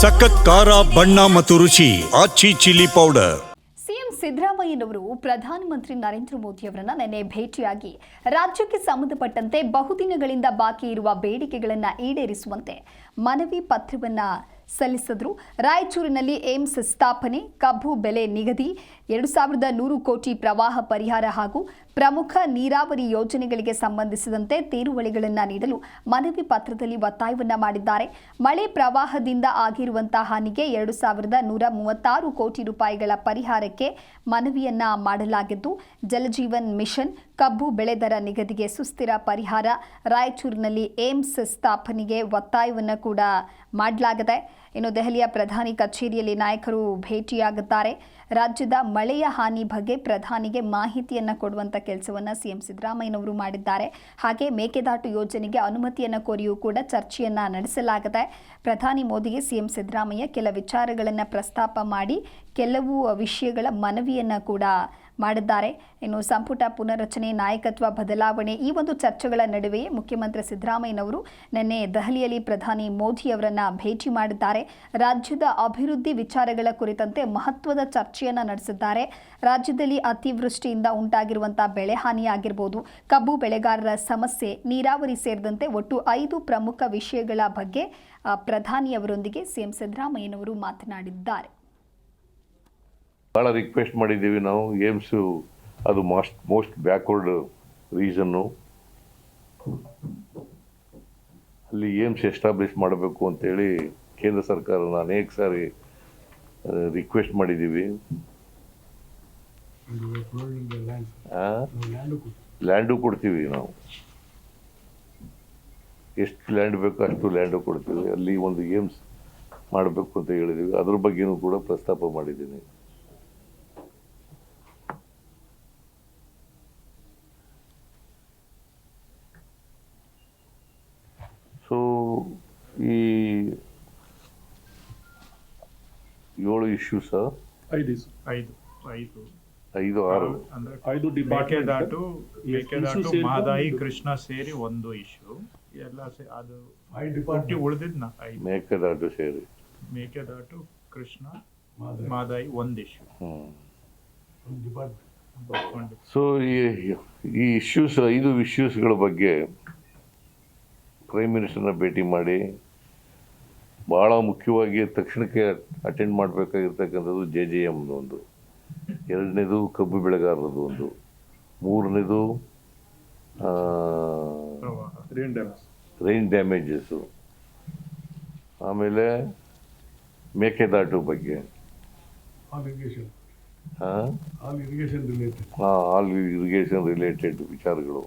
ಸಖತ್ ಖಾರ, ಬಣ್ಣ ಮತ್ತು ರುಚಿ, ಆಚಿ ಚಿಲ್ಲಿ ಪೌಡರ್. ಸಿಎಂ ಸಿದ್ದರಾಮಯ್ಯನವರು ಪ್ರಧಾನಮಂತ್ರಿ ನರೇಂದ್ರ ಮೋದಿ ಅವರನ್ನ ನಿನ್ನೆ ಭೇಟಿಯಾಗಿ ರಾಜ್ಯಕ್ಕೆ ಸಂಬಂಧಪಟ್ಟಂತೆ ಬಹುದಿನಗಳಿಂದ ಬಾಕಿ ಇರುವ ಬೇಡಿಕೆಗಳನ್ನು ಈಡೇರಿಸುವಂತೆ ಮನವಿ ಪತ್ರವನ್ನ ಸಲ್ಲಿಸಿದ್ರು. ರಾಯಚೂರಿನಲ್ಲಿ ಏಮ್ಸ್ ಸ್ಥಾಪನೆ, ಕಬ್ಬು ಬೆಲೆ ನಿಗದಿ, ಎರಡು ಸಾವಿರದ ನೂರು ಕೋಟಿ ಪ್ರವಾಹ ಪರಿಹಾರ ಹಾಗೂ ಪ್ರಮುಖ ನೀರಾವರಿ ಯೋಜನೆಗಳಿಗೆ ಸಂಬಂಧಿಸಿದಂತೆ ತೀರುವಳಿಗಳನ್ನು ನೀಡಲು ಮನವಿ ಪತ್ರದಲ್ಲಿ ಒತ್ತಾಯವನ್ನು ಮಾಡಿದ್ದಾರೆ. ಮಳೆ ಪ್ರವಾಹದಿಂದ ಆಗಿರುವಂತಹ ಹಾನಿಗೆ ಎರಡು ಸಾವಿರದ ನೂರ ಮೂವತ್ತಾರು ಕೋಟಿ ರೂಪಾಯಿಗಳ ಪರಿಹಾರಕ್ಕೆ ಮನವಿಯನ್ನ ಮಾಡಲಾಗಿದ್ದು, ಜಲಜೀವನ್ ಮಿಷನ್ ಕಬ್ಬು ಬೆಳೆ ದರ ನಿಗದಿಗೆ ಸುಸ್ಥಿರ ಪರಿಹಾರ ರಾಯಚೂರಿನಲ್ಲಿ ಏಮ್ಸ್ ಸ್ಥಾಪನೆಗೆ ಒತ್ತಾಯವನ್ನು ಕೂಡ ಮಾಡಲಾಗಿದೆ ಇನ್ನು ದೆಹಲಿಯ ಪ್ರಧಾನಿ ಕಚೇರಿಯಲ್ಲಿ ನಾಯಕರು ಭೇಟಿಯಾಗುತ್ತಾರೆ. ರಾಜ್ಯದ ಮಳೆಯ ಹಾನಿ ಬಗ್ಗೆ ಪ್ರಧಾನಿಗೆ ಮಾಹಿತಿಯನ್ನು ಕೊಡುವಂತ ಕೆಲಸವನ್ನು ಸಿಎಂ ಸಿದ್ದರಾಮಯ್ಯನವರು ಮಾಡಿದ್ದಾರೆ. ಹಾಗೆ ಮೇಕೆದಾಟು ಯೋಜನೆಗೆ ಅನುಮತಿಯನ್ನು ಕೋರಿಯೂ ಕೂಡ ಚರ್ಚೆಯನ್ನ ನಡೆಸಲಾಗಿದೆ, ಪ್ರಧಾನಿ ಮೋದಿಗೆ ಸಿಎಂ ಸಿದ್ದರಾಮಯ್ಯ ಕೆಲ ವಿಚಾರಗಳನ್ನು ಪ್ರಸ್ತಾಪ ಮಾಡಿ, ಕೆಲವು ವಿಷಯಗಳ ಮನವಿಯನ್ನ ಕೂಡ ಮಾಡಿದ್ದಾರೆ. ಇನ್ನು ಸಂಪುಟ ಪುನರ್ರಚನೆ, ನಾಯಕತ್ವ ಬದಲಾವಣೆ ಈ ಒಂದು ಚರ್ಚೆಗಳ ನಡುವೆಯೇ ಮುಖ್ಯಮಂತ್ರಿ ಸಿದ್ದರಾಮಯ್ಯನವರು ನಿನ್ನೆ ದೆಹಲಿಯಲ್ಲಿ ಪ್ರಧಾನಿ ಮೋದಿ ಅವರನ್ನ ಭೇಟಿ ಮಾಡಿದ್ದಾರೆ. ರಾಜ್ಯದ ಅಭಿವೃದ್ಧಿ ವಿಚಾರಗಳ ಕುರಿತಂತೆ ಮಹತ್ವದ ಚರ್ಚೆಯನ್ನ ನಡೆಸಿದ್ದಾರೆ. ರಾಜ್ಯದಲ್ಲಿ ಅತಿವೃಷ್ಟಿಯಿಂದ ಉಂಟಾಗಿರುವಂತಹ ಬೆಳೆ ಕಬ್ಬು ಬೆಳೆಗಾರರ ಸಮಸ್ಯೆ, ನೀರಾವರಿ ಸೇರಿದಂತೆ ಒಟ್ಟು ಐದು ಪ್ರಮುಖ ವಿಷಯಗಳ ಬಗ್ಗೆ ಪ್ರಧಾನಿಯವರೊಂದಿಗೆ ಸಿಎಂ ಸಿದ್ದರಾಮಯ್ಯನವರು ಮಾತನಾಡಿದ್ದಾರೆ. ಭಾಳ ರಿಕ್ವೆಸ್ಟ್ ಮಾಡಿದ್ದೀವಿ ನಾವು. ಏಮ್ಸು ಅದು ಮೋಸ್ಟ್ ಮೋಸ್ಟ್ ಬ್ಯಾಕ್ವರ್ಡ್ ರೀಸನ್ನು ಅಲ್ಲಿ ಏಮ್ಸ್ ಎಸ್ಟಾಬ್ಲಿಷ್ ಮಾಡಬೇಕು ಅಂತೇಳಿ ಕೇಂದ್ರ ಸರ್ಕಾರನ ಅನೇಕ ಸಾರಿ ರಿಕ್ವೆಸ್ಟ್ ಮಾಡಿದ್ದೀವಿ. ಲ್ಯಾಂಡು ಕೊಡ್ತೀವಿ ನಾವು. ಎಷ್ಟು ಲ್ಯಾಂಡ್ ಬೇಕೋ ಅಷ್ಟು ಲ್ಯಾಂಡು ಕೊಡ್ತೀವಿ. ಅಲ್ಲಿ ಒಂದು ಏಮ್ಸ್ ಮಾಡಬೇಕು ಅಂತ ಹೇಳಿದ್ದೀವಿ. ಅದ್ರ ಬಗ್ಗೆನೂ ಕೂಡ ಪ್ರಸ್ತಾಪ ಮಾಡಿದ್ದೀನಿ. ಸೊ ಈ ಏಳು ಇಶ್ಯೂಸ್ ಐದು ಇಸ್- ಐದು ಐದು. ಐದು ಆರು. ಅಂದ್ರೆ ಐದು ಡಿಪಾರ್ಟ್ಮೆಂಟ್ ಮೇಕೆದಾಟು ಮೇಕೆದಾಟು ಮಹದಾಯಿ ಕೃಷ್ಣ ಸೇರಿ ಒಂದು ಇಶ್ಯೂ. ಎಲ್ಲ ಸೇ- ಅದು ಐದು ಡಿಪಾರ್ಟ್ಮೆಂಟ್ ಡಿಪಾರ್ಟ್ಮೆಂಟ್ ಉಳಿದಿದ್ನ ಐದು. ಮೇಕೆದಾಟು ಸೇರಿ. ಮೇಕೆದಾಟು ಕೃಷ್ಣ ಮಾದಾಯಿ. ಒಂದು ಇಶ್ಯೂ. ಹ್ಮ್. ಡಿಪಾರ್ಟ್ಮೆಂಟ್ ಸೊ ಈ ಈ ಇಶ್ಯೂಸ್ ಐದು ಇಶ್ಯೂಸ್ಗಳ ಬಗ್ಗೆ ಪ್ರೈಮ್ ಮಿನಿಸ್ಟರ್ನ ಭೇಟಿ ಮಾಡಿ ಭಾಳ ಮುಖ್ಯವಾಗಿ ತಕ್ಷಣಕ್ಕೆ ಅಟೆಂಡ್ ಮಾಡಬೇಕಾಗಿರ್ತಕ್ಕಂಥದ್ದು ಜೆ ಜೆ ಎಮ್ದು ಒಂದು. ಎರಡನೇದು ಕಬ್ಬು ಬೆಳೆಗಾರರದ್ದು ಒಂದು. ಮೂರನೇದು ರೇನ್ ಡ್ಯಾಮೇಜಸ್ಸು ಆಮೇಲೆ ಮೇಕೆದಾಟು ಬಗ್ಗೆ. ಹಾಂ ಆಲ್ ಇರಿಗೇಷನ್ ರಿಲೇಟೆಡ್ ವಿಚಾರಗಳು.